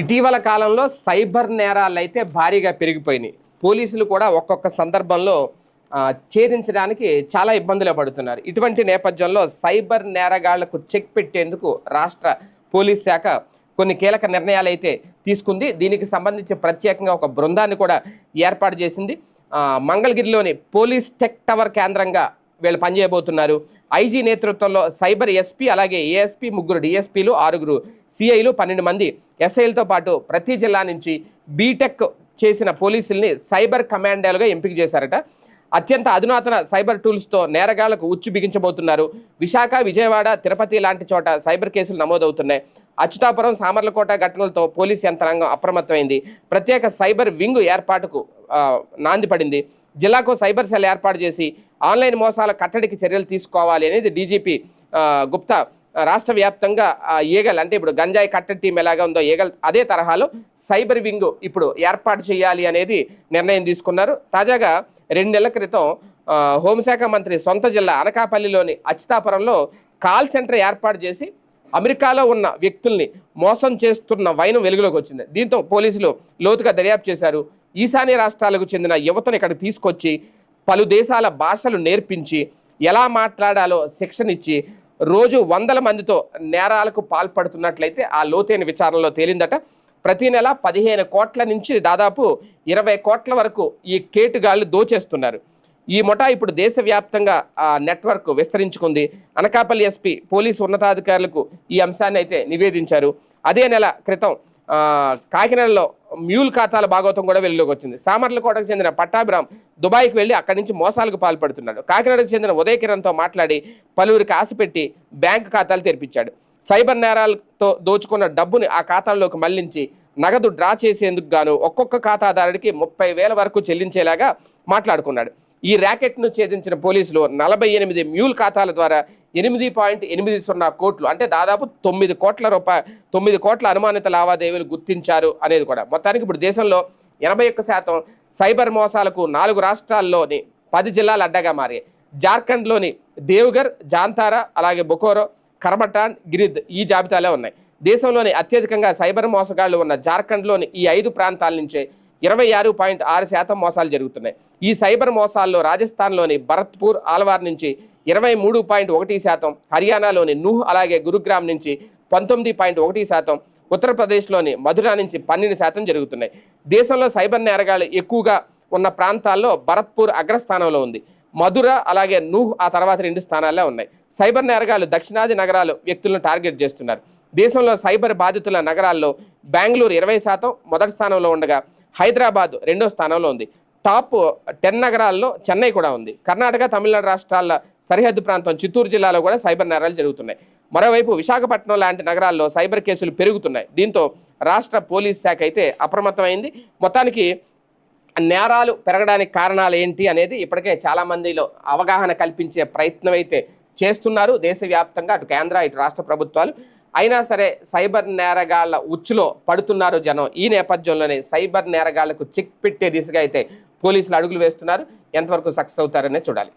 ఇటీవల కాలంలో సైబర్ నేరాలు అయితే భారీగా పెరిగిపోయినాయి. పోలీసులు కూడా ఒక్కొక్క సందర్భంలో ఛేదించడానికి చాలా ఇబ్బందులు పడుతున్నారు. ఇటువంటి నేపథ్యంలో సైబర్ నేరగాళ్ళకు చెక్ పెట్టేందుకు రాష్ట్ర పోలీస్ శాఖ కొన్ని కీలక నిర్ణయాలు అయితే తీసుకుంది. దీనికి సంబంధించి ప్రత్యేకంగా ఒక బృందాన్ని కూడా ఏర్పాటు చేసింది. మంగళగిరిలోని పోలీస్ టెక్ టవర్ కేంద్రంగా వీళ్ళు పనిచేయబోతున్నారు. ఐజీ నేతృత్వంలో సైబర్ ఎస్పీ అలాగే ఏఎస్పీ ముగ్గురు డిఎస్పీలు ఆరుగురు సిఐలు పన్నెండు మంది ఎస్ఐలతో పాటు ప్రతి జిల్లా నుంచి బీటెక్ చేసిన పోలీసుల్ని సైబర్ కమాండోలుగా ఎంపిక చేశారట. అత్యంత అధునాతన సైబర్ టూల్స్తో నేరగాళ్ళకు ఉచ్చు బిగించబోతున్నారు. విశాఖ విజయవాడ తిరుపతి లాంటి చోట సైబర్ కేసులు నమోదవుతున్నాయి. అచ్యుతాపురం సామర్లకోట ఘటనలతో పోలీస్ యంత్రాంగం అప్రమత్తమైంది. ప్రత్యేక సైబర్ వింగ్ ఏర్పాటుకు నాంది పడింది. జిల్లాకు సైబర్ సెల్ ఏర్పాటు చేసి ఆన్లైన్ మోసాల కట్టడికి చర్యలు తీసుకోవాలి అనేది డీజీపీ గుప్తా రాష్ట్ర వ్యాప్తంగా ఈగలు ఈగల్ అంటే ఇప్పుడు గంజాయి కట్టడి టీం ఎలాగా ఉందో ఈగల్ అదే తరహాలో సైబర్ వింగ్ ఇప్పుడు ఏర్పాటు చేయాలి అనేది నిర్ణయం తీసుకున్నారు. తాజాగా రెండు నెలల క్రితం హోంశాఖ మంత్రి సొంత జిల్లా అనకాపల్లిలోని అచ్యుతాపురంలో కాల్ సెంటర్ ఏర్పాటు చేసి అమెరికాలో ఉన్న వ్యక్తుల్ని మోసం చేస్తున్న వైనం వెలుగులోకి వచ్చింది. దీంతో పోలీసులు లోతుగా దర్యాప్తు చేశారు. ఈశాన్య రాష్ట్రాలకు చెందిన యువతను ఇక్కడ తీసుకొచ్చి పలు దేశాల భాషలు నేర్పించి ఎలా మాట్లాడాలో శిక్షణ ఇచ్చి రోజు వందల మందితో నేరాలకు పాల్పడుతున్నట్లయితే ఆ లోతైన విచారణలో తేలిందట. ప్రతి నెల పదిహేను కోట్ల నుంచి దాదాపు ఇరవై కోట్ల వరకు ఈ కేటుగాళ్ళు దోచేస్తున్నారు. ఈ ముఠా ఇప్పుడు దేశవ్యాప్తంగా ఆ నెట్వర్క్ విస్తరించుకుంది. అనకాపల్లి ఎస్పీ పోలీసు ఉన్నతాధికారులకు ఈ అంశాన్ని అయితే నివేదించారు. అదే నెల క్రితం కాకినాడలో మ్యూల్ ఖాతాల భాగవతం కూడా వెలుగులోకి వచ్చింది. సామర్లకోటకు చెందిన పట్టాభిరామ్ దుబాయ్కి వెళ్ళి అక్కడి నుంచి మోసాలకు పాల్పడుతున్నాడు. కాకినాడకు చెందిన ఉదయ్ కిరణ్తో మాట్లాడి పలువురికి ఆశ పెట్టి బ్యాంక్ ఖాతాలు తెరిపించాడు. సైబర్ నేరాలతో దోచుకున్న డబ్బుని ఆ ఖాతాల్లోకి మళ్ళించి నగదు డ్రా చేసేందుకు గాను ఒక్కొక్క ఖాతాదారుడికి ముప్పై వేల వరకు చెల్లించేలాగా మాట్లాడుకున్నాడు. ఈ ర్యాకెట్ను ఛేదించిన పోలీసులు నలభై ఎనిమిది మ్యూల్ ఖాతాల ద్వారా ఎనిమిది పాయింట్ ఎనిమిది సున్నా కోట్లు. అంటే దాదాపు తొమ్మిది కోట్ల రూపాయ తొమ్మిది కోట్ల అనుమానిత లావాదేవీలు గుర్తించారు అనేది కూడా. మొత్తానికి ఇప్పుడు దేశంలో ఎనభై ఒక్క శాతం సైబర్ మోసాలకు నాలుగు రాష్ట్రాల్లోని పది జిల్లాలు అడ్డగా మారాయి జార్ఖండ్లోని దేవ్గర్ జాంతారా అలాగే బొకోరో కర్మటాన్ గిరిద్ ఈ జాబితాలో ఉన్నాయి. దేశంలోని అత్యధికంగా సైబర్ మోసగాళ్ళు ఉన్న జార్ఖండ్లోని ఈ ఐదు ప్రాంతాల నుంచే ఇరవై ఆరు పాయింట్ ఆరు శాతం మోసాలు జరుగుతున్నాయి. ఈ సైబర్ మోసాల్లో రాజస్థాన్లోని భరత్పూర్ ఆల్వార్ నుంచి ఇరవై మూడు పాయింట్ ఒకటి శాతం. హర్యానాలోని నూహ్ అలాగే గురుగ్రామ్ నుంచి పంతొమ్మిది పాయింట్ ఒకటి శాతం. ఉత్తరప్రదేశ్లోని మధుర నుంచి పన్నెండు శాతం జరుగుతున్నాయి. దేశంలో సైబర్ నేరగాళ్ళు ఎక్కువగా ఉన్న ప్రాంతాల్లో భరత్పూర్ అగ్రస్థానంలో ఉంది. మధుర అలాగే నూహ్ ఆ తర్వాత రెండు స్థానాల్లో ఉన్నాయి. సైబర్ నేరగాళ్ళు దక్షిణాది నగరాలు వ్యక్తులను టార్గెట్ చేస్తున్నారు. దేశంలో సైబర్ బాధితుల నగరాల్లో బెంగళూరు ఇరవై శాతం మొదటి స్థానంలో ఉండగా హైదరాబాద్ రెండో స్థానంలో ఉంది. టాప్ టెన్ నగరాల్లో చెన్నై కూడా ఉంది. కర్ణాటక తమిళనాడు రాష్ట్రాల సరిహద్దు ప్రాంతం చిత్తూరు జిల్లాలో కూడా సైబర్ నేరాలు జరుగుతున్నాయి. మరోవైపు విశాఖపట్నం లాంటి నగరాల్లో సైబర్ కేసులు పెరుగుతున్నాయి. దీంతో రాష్ట్ర పోలీస్ శాఖ అయితే అప్రమత్తమైంది. మొత్తానికి నేరాలు పెరగడానికి కారణాలు ఏంటి అనేది ఇప్పటికే చాలా మందిలో అవగాహన కల్పించే ప్రయత్నం అయితే చేస్తున్నారు. దేశవ్యాప్తంగా అటు కేంద్ర ఇటు రాష్ట్ర ప్రభుత్వాలు. అయినా సరే సైబర్ నేరగాళ్ళ ఉచ్చులో పడుతున్నారు జనం. ఈ నేపథ్యంలోనే సైబర్ నేరగాళ్ళకు చెక్ పెట్టే దిశగా అయితే పోలీసులు అడుగులు వేస్తున్నారు. ఎంతవరకు సక్సెస్ అవుతారనే చూడాలి.